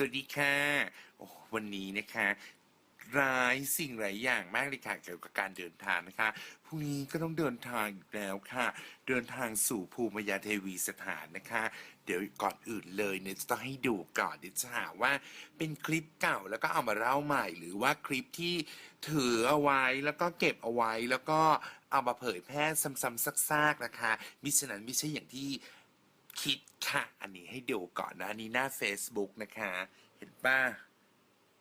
สวัสดีค่ะโอ้วันนี้นะคะร้ายสิ่งหลายอย่างมากเลยค่ะเกี่ยวกับการเดินทางนะคะพรุ่งนี้ก็ต้องเดินทางอีกแล้วค่ะ เดินทางสู่ภูมิยาเทวีสถานนะคะ เดี๋ยวก่อนอื่นเลยเนี่ยจะต้องให้ดูก่อนเดี๋ยวจะหาว่าเป็นคลิปเก่าแล้วก็เอามาเล่าใหม่หรือว่าคลิปที่ถือเอาไว้แล้วก็เก็บเอาไว้แล้วก็เอามาเผยแพร่ซ้ำๆซากๆนะคะมิฉะนั้นไม่ใช่อย่างที่ คิดค่ะ อันนี้ให้ดูก่อนนะอันนี้หน้า Facebook นะคะ เห็นป่ะ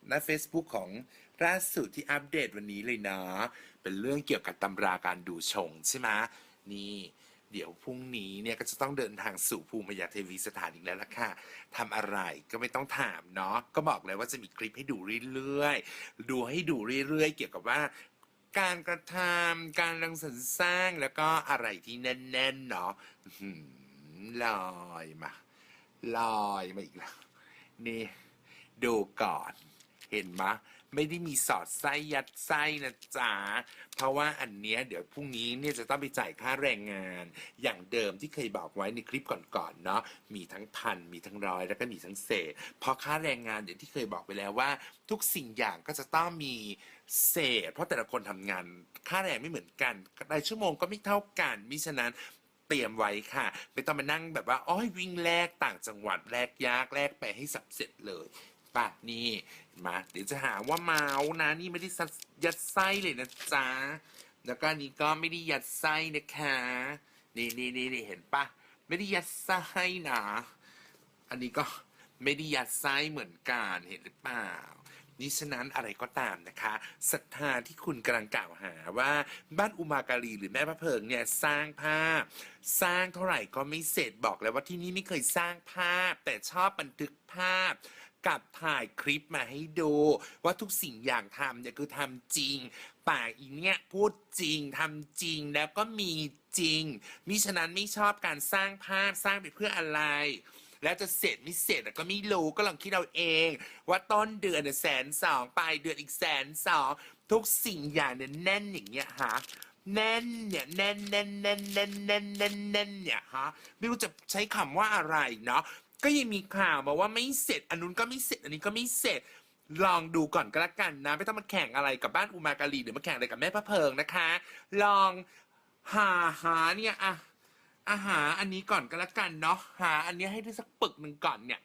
หน้า Facebook ของล่าสุดที่อัปเดตวันนี้เลยเนาะเป็นเรื่องเกี่ยวกับตำราการดูชงใช่ไหมนี่เดี๋ยวพรุ่งนี้เนี่ยก็จะต้องเดินทางสู่ภูมิยาเทวีสถานอีกแล้วล่ะค่ะทำอะไรก็ไม่ต้องถามเนาะ ก็บอกเลยว่าจะมีคลิปให้ดูเรื่อยๆ ดูให้ดูเรื่อยๆ เกี่ยวกับว่า การกระทำการรังสรรค์สร้างแล้วก็อะไรที่แน่นๆเนาะ ลอยมาลอยมาอีกแล้วนี่ ดูก่อน เห็นมะ ไม่ได้มีสอดไส้ยัดไส้นะจ๊ะ เพราะว่าอันเนี้ยเดี๋ยวพรุ่งนี้เนี่ยจะต้องไปจ่ายค่าแรงงาน อย่างเดิมที่เคยบอกไว้ในคลิปก่อนๆเนาะมีทั้งพันมีทั้งร้อยแล้วก็มีทั้งเศษพอค่าแรงงานอย่างที่เคยบอกไปแล้วว่า ทุกสิ่งอย่างก็จะต้องมีเศษ เพราะแต่ละคนทำงาน ค่าแรงไม่เหมือนกันรายชั่วโมงก็ไม่เท่ากันมิฉะนั้น เตรียมไว้ค่ะ ไม่ต้องมานั่งแบบว่าอ้อยวิ่งแลกต่างจังหวัดแลกยากแลกไปให้สับเสร็จเลยป่ะนี่มาเดี๋ยวจะหาว่าเมานะ นี่ไม่ได้ซัดยัดไส้เลยนะจ๊ะแล้วก็นี้ก็ไม่ได้ยัดไส้นะคะนี่นี่นี่นี่เห็นปะไม่ได้ยัดไส้นะ อันนี้ก็ไม่ได้ยัดไส้เหมือนกันเห็นหรือเปล่า นี่ฉะนั้นอะไรก็ตามนะคะศรัทธาที่คุณกำลังกล่าวหาว่าบ้านอุมาการีหรือแม่พระเพิงเนี่ยสร้างภาพ สร้างเท่าไหร่ก็ไม่เสร็จบอกแล้วว่าที่นี่ไม่เคยสร้างภาพ แต่ชอบบันทึกภาพกับถ่ายคลิปมาให้ดู ว่าทุกสิ่งอย่างทำเนี่ยคือทำจริงปากอีเนี่ยพูดจริงทำจริงแล้วก็มีจริงมิฉะนั้นไม่ชอบการสร้างภาพสร้างไปเพื่ออะไร แล้วจะเสร็จไม่เสร็จอะก็ไม่รู้ก็ลองคิดเอาเอง ว่าต้นเดือนเนี่ยแสนสองปลายเดือนอีกแสนสองทุกสิ่งอย่างเนี่ยแน่นอย่างเงี้ยฮะแน่นเนี่ยแน่นแน่นแน่นแน่นแน่นแน่นแน่นเนี่ยฮะไม่รู้จะใช้คำว่าอะไรเนาะก็ยังมีข่าวมาว่าไม่เสร็จอันนู้นก็ไม่เสร็จอันนี้ก็ไม่เสร็จลองดูก่อนก็แล้วกันนะ ไม่ต้องมาแข่งอะไรกับบ้านอุมาการีหรือมาแข่งอะไรกับแม่พระเพิงนะคะ ลองหาหาเนี่ยอะ อาหารอันนี้ก่อนก็แล้วกันเนาะหา อันนี้ให้ได้สักปึกหนึ่งก่อนเนี่ย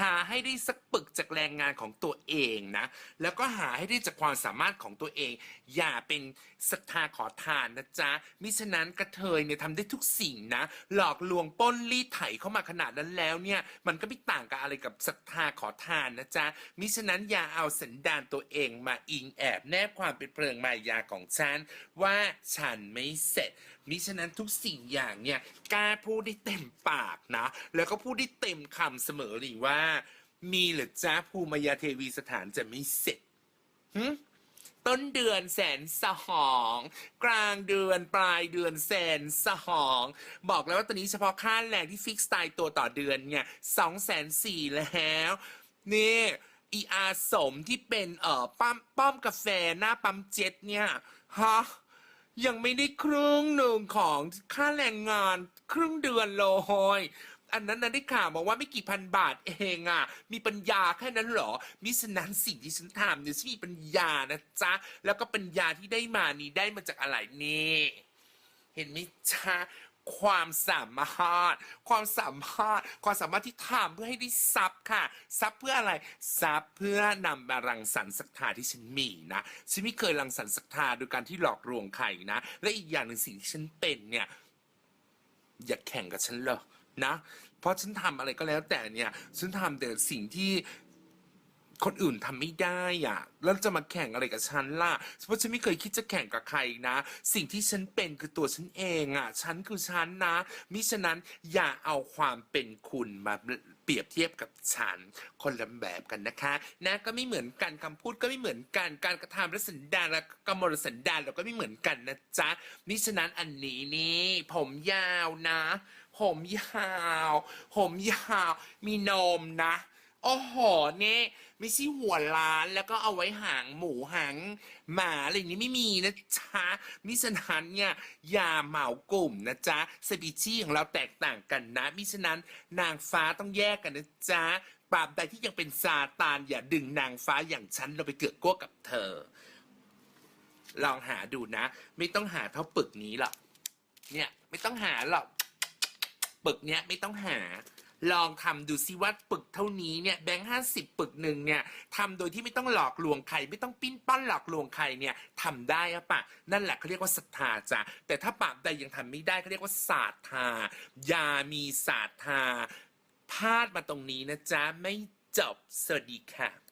หาให้ได้สักปึกจากแรงงานของตัวเองนะ แล้วก็หาให้ได้จากความสามารถของตัวเอง อย่าเป็นศรัทธาขอทานนะจ๊ะมิฉะนั้นกระเทยเนี่ยทำได้ทุกสิ่งนะ หลอกลวงป้นรีดไถเข้ามาขนาดนั้นแล้วเนี่ย มันก็ไม่ต่างกับอะไรกับศรัทธาขอทานนะจ๊ะมิฉะนั้นอย่าเอาสันดานตัวเองมาอิงแอบแนบความเป็นเพลิงมายาของฉันว่าฉันไม่เสร็จมิฉะนั้นทุกสิ่งอย่างเนี่ยกล้าพูดได้เต็มปากนะ แล้วก็พูดได้เต็มคำเสมอเลยว่า มีหรือจ้าภูมายาเทวีสถานจะไม่เสร็จหึต้นเดือนแสนสอง กลางเดือนปลายเดือนแสนสอง บอกแล้วว่าตอนนี้เฉพาะค่าแรงที่ฟิกตายตัวต่อเดือนเนี่ยสองแสนสี่แล้ว นี่อีอาสมที่เป็นเอ่อปั๊มป้อมกาแฟหน้าปั๊มเจ็ตเนี่ยฮะ ยังไม่ได้ครึ่งหนึ่งของค่าแรงงานครึ่งเดือนเลยอันนั้นนะได้ข่าวบอกว่าไม่กี่พันบาทเองอะ มีปัญญาแค่นั้นเหรอ มิฉะนั้นสิ่งที่ฉันทำเนี่ยฉันมีปัญญานะจ๊ะ แล้วก็ปัญญาที่ได้มานี้ได้มาจากอะไรนี่ เห็นไหมจ๊ะ ความสามารถ ความสามารถ ความสามารถที่ทำเพื่อให้ได้ทรัพย์ค่ะทรัพย์เพื่ออะไรทรัพย์เพื่อนำมารังสรรค์ศรัทธาที่ฉันมีนะ ฉันไม่เคยรังสรรค์ศรัทธาโดยการที่หลอกลวงใครนะ และอีกอย่างหนึ่งสิ่งที่ฉันเป็นเนี่ย อย่าแข่งกับฉันเลยนะ เพราะฉันทำอะไรก็แล้วแต่เนี่ย ฉันทำแต่สิ่งที่ คนอื่นทำไม่ได้อะ แล้วจะมาแข่งอะไรกับฉันล่ะ เพราะฉันไม่เคยคิดจะแข่งกับใครนะ สิ่งที่ฉันเป็นคือตัวฉันเองอะ ฉันคือฉันนะ มิฉะนั้นอย่าเอาความเป็นคุณมาเปรียบเทียบกับฉัน คนละแบบกันนะคะนะก็ไม่เหมือนกันคำพูดก็ไม่เหมือนกัน การกระทำและสันดานและกำมลสันดานเราก็ไม่เหมือนกันนะจ๊ะ มิฉะนั้นอันนี้นี่ ผมยาวนะ ผมยาว ผมยาว มีนมนะ โอ้โหเนี่ยไม่ใช่หัวล้านแล้วก็เอาไว้หางหมูหางหมาอะไรอย่างนี้ไม่มีนะจ๊ะมิฉะนั้นเนี่ยอย่าเหมากลุ่มนะจ๊ะสปีชีของเราแตกต่างกันนะมิฉะนั้นนางฟ้าต้องแยกกันนะจ๊ะปราบใดที่ยังเป็นซาตานอย่าดึงนางฟ้าอย่างฉันเราไปเกือกกลัวกับเธอ ลองหาดูนะ ไม่ต้องหาเท่าปึกนี้หรอกเนี่ย ไม่ต้องหาหรอกปึกเนี้ยไม่ต้องหา ลองทำดูซิว่าปึกเท่านี้เนี่ยแบงค์ห้าสิบปึกหนึ่งเนี่ยทำโดยที่ไม่ต้องหลอกลวงใครไม่ต้องปิ้นป้อนหลอกลวงใครเนี่ยทำได้อะปะนั่นแหละเขาเรียกว่าศรัทธาจ้ะแต่ถ้าปราบใดยังทำไม่ได้เขาเรียกว่าศาสธาอยามีศาสธาพลาดมาตรงนี้นะจ๊ะไม่จบสวัสดีค่ะ